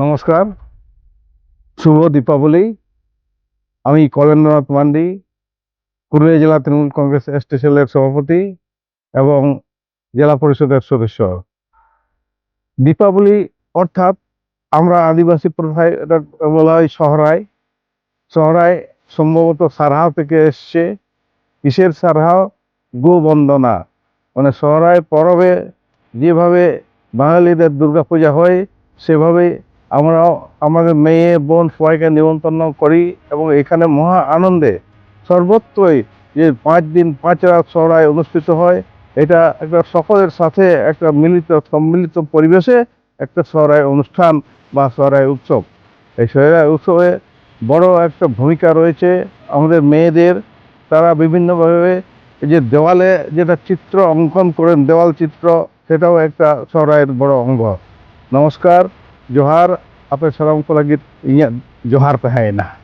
নমস্কার, শুভ দীপাবলি। আমি কলেন্দ্রনাথ মান্ডি, পুরুলিয়া জেলা তৃণমূল কংগ্রেস এসটি সেলের সভাপতি এবং জেলা পরিষদের সদস্য। দীপাবলি অর্থাৎ আমরা আদিবাসী প্রথায় বলা হয় সহরায়। সহরায় সম্ভবত সারহাও থেকে এসছে। কিসের সারহাও? গোবন্দনা। মানে সহরায় পরবে, যেভাবে বাঙালিদের দুর্গাপূজা হয় সেভাবে আমরাও আমাদের মেয়ে, বোন সবাইকে নিমন্ত্রণ করি এবং এখানে মহা আনন্দে সর্বত্রই যে পাঁচ দিন পাঁচ রাত সহরায় অনুষ্ঠিত হয়, এটা একটা সকলের সাথে একটা মিলিত, সম্মিলিত পরিবেশে একটা সহরায় অনুষ্ঠান বা সহরায় উৎসব। এই সহরায় উৎসবে বড় একটা ভূমিকা রয়েছে আমাদের মেয়েদের। তারা বিভিন্নভাবে যে দেওয়ালে যেটা চিত্র অঙ্কন করেন, দেওয়াল চিত্র, সেটাও একটা সহরায়ের বড় অঙ্গ। নমস্কার, Johar apa salam lagi ingat johar tahaina